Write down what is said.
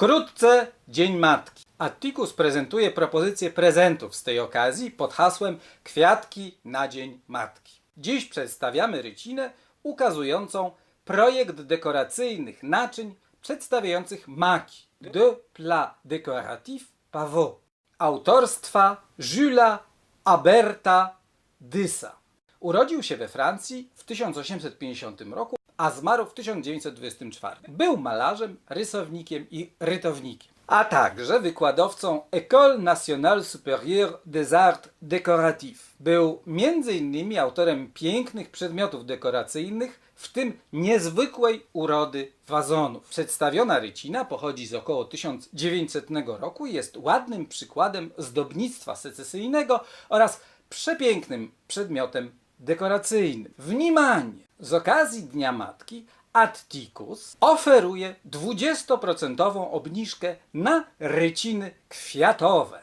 Wkrótce Dzień Matki. Atticus prezentuje propozycję prezentów z tej okazji pod hasłem Kwiatki na Dzień Matki. Dziś przedstawiamy rycinę ukazującą projekt dekoracyjnych naczyń przedstawiających maki de plats décoratifs pavot autorstwa Jules Aberta Dysa. Urodził się we Francji w 1850 roku, a zmarł w 1924. Był malarzem, rysownikiem i rytownikiem, a także wykładowcą École Nationale Supérieure des Arts Décoratifs. Był m.in. autorem pięknych przedmiotów dekoracyjnych, w tym niezwykłej urody wazonów. Przedstawiona rycina pochodzi z około 1900 roku i jest ładnym przykładem zdobnictwa secesyjnego oraz przepięknym przedmiotem dekoracyjnym. Wnimanie! Z okazji Dnia Matki Atticus oferuje 20% obniżkę na ryciny kwiatowe.